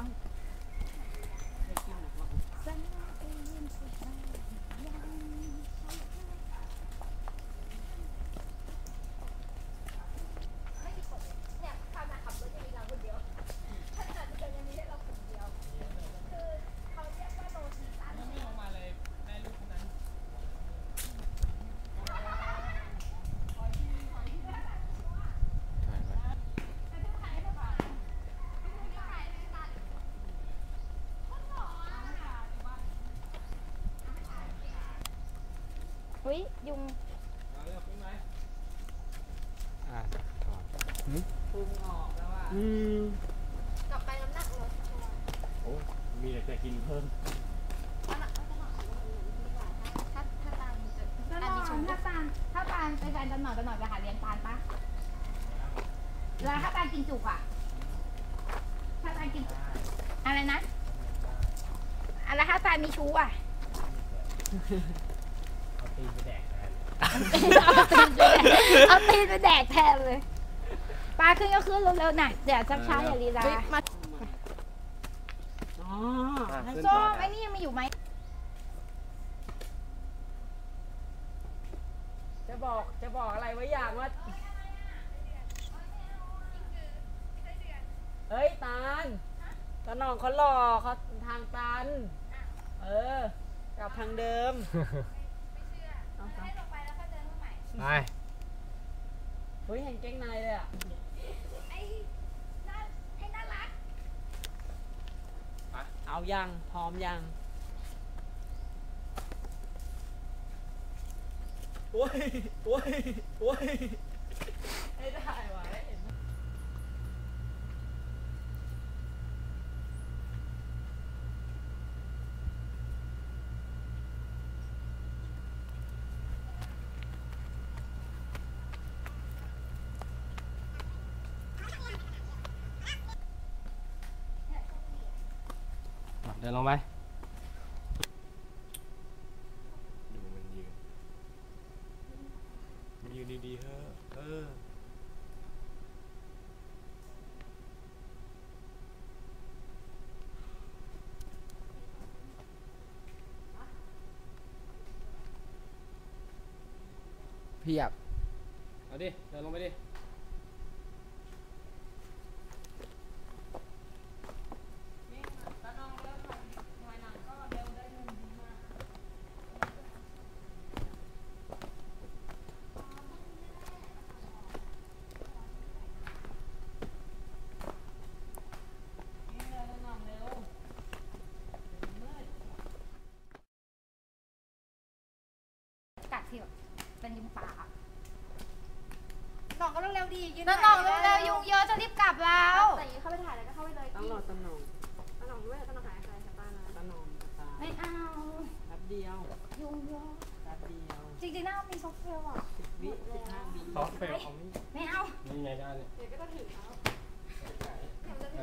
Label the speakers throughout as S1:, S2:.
S1: ฟัง
S2: เนี่ยทำมาขับรถยังมีเราคนเดียวขนาดเดียวยังมีให้เราคนเดียว คือเขาเรียกว่าโลซีซั่น
S3: ไม่ลงมาเลยแม่ลูกคนนั้น
S1: อุ้ยยุง
S3: เอาเรื่องขึ้นไหม
S4: อ่าก่อน
S3: พุงออกแล้วอะ
S4: อืม
S2: กลับไปน้ำหนักลด
S4: โอ้มีแต่จะกินเพิ่ม
S2: น้ำหนักน้ำหนักลดถ้าถ้าตามจะ
S1: ตา
S2: อันนี้ชม
S1: ถ้าตาลถ้าตาลเป็นแฟนกันหน่อยกันหน่อยไปหาเลี้ยงตาลปะแล้วถ้าตาลกินจุกอะ ถ้าตาลกินอะไรนะอะไรถ้าตาลมีชู้อะ
S4: เอา ตีนไปแดกแทน
S1: เอาตีนไปแดกเอาตีนไปแดกแทนเลยปลาขึ้นก็ขึ้นเร็วๆหน่อยเดี๋ยวช้าๆอย่าลีลา
S3: อ๋อ
S1: น้ำส้มไอ้นี่ยังมีอยู่ไหม
S3: จะบอกจะบอกอะไรไว้อย่างว่า เฮ้ยตาลตาหน่องเขาหลอกเขาทางตัน เออกลับทางเดิมเอา
S1: ให้ลงไปแล้วก็เดินเข้าใหม่
S4: ไป
S3: เฮ้ยเห็นเก้งนายเลยอะ
S1: ไอ้น่ารัก
S3: เอายังพร้อมยังโอ้ยโอ้ยโอ้ยให้ได้ไว้เห็นไหม
S4: เดินลงไปดูมันยืนมันยืนดีๆเฮ้อะเออ
S5: เพียบ
S4: เอาดิ เดินลงไปดิ
S1: กัดที่แบบ เป็นยุงป่าอะ
S2: หน่องก็เร็วๆดียืน
S1: น้องๆเร็วๆยุงเยอะจะรีบกลับแล้ว
S2: แต่ยืนเข้าไปถ่ายแล้วก็เข้าไปเลย
S3: ต้องรอตาหน่อง
S2: ตาหน่องด้วยตาหน่องหายใครกับตานะ
S3: ตาหน่องตา
S1: ไม่เอา
S3: แป๊บเดียว
S1: ยุงเยอะ
S3: แป๊บเดียว
S1: จริงๆน่ามีซอฟต์แวร์อะ
S3: สิบวิสิบห้าวิ
S4: ซอฟต์แวร์เขาไม่
S1: ไม่เอา
S4: นี่ไงได้เนี่ย
S2: เดี๋ยวก็ต้องถึงแล้ว
S4: อ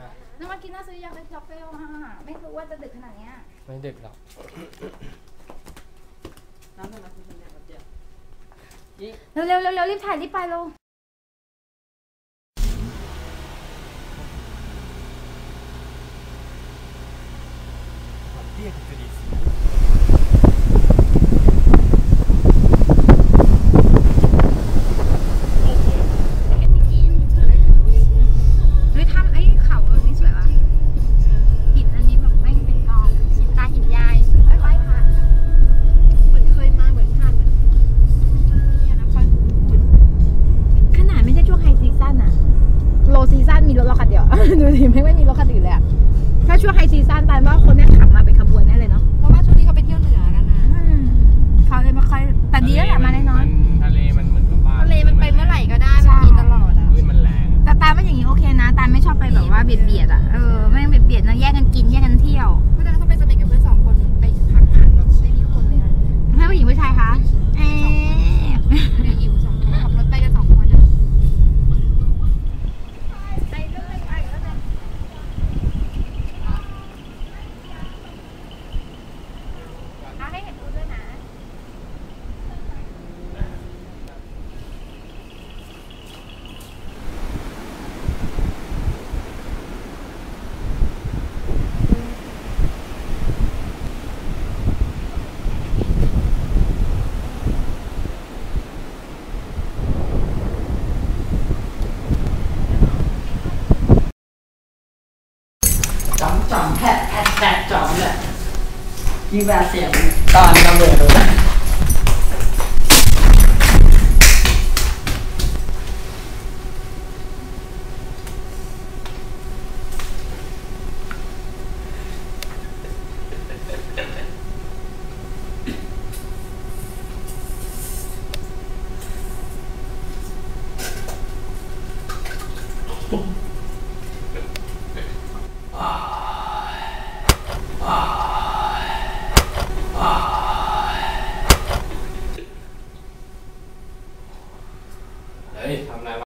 S4: ะ
S1: น้องมากินน่าซื้ออยากได้ซอฟต์แวร์อะไม่รู้ว่าจะดึกขนาดเนี้ย
S4: ไม่ดึกหรอก
S3: น้ำเท่านั้นคือฉันเนี่ยแป๊บ เร็ว
S1: เร็วเร็วรีบถ่ายรีบไปเร็วา
S4: ช่วง
S1: ไฮซีซันนปาว่าคนเนี่ยขับมาเป็นขบวนแน่เลยเนาะเพราะว่าช่วงนี้เขาไปเที่ยว
S2: เหนือกันนะเขาเลยไม่ค่อยแต่ดีแล้วแหละมาแน่นอน
S6: มีแบบเสียงตอนระเบิด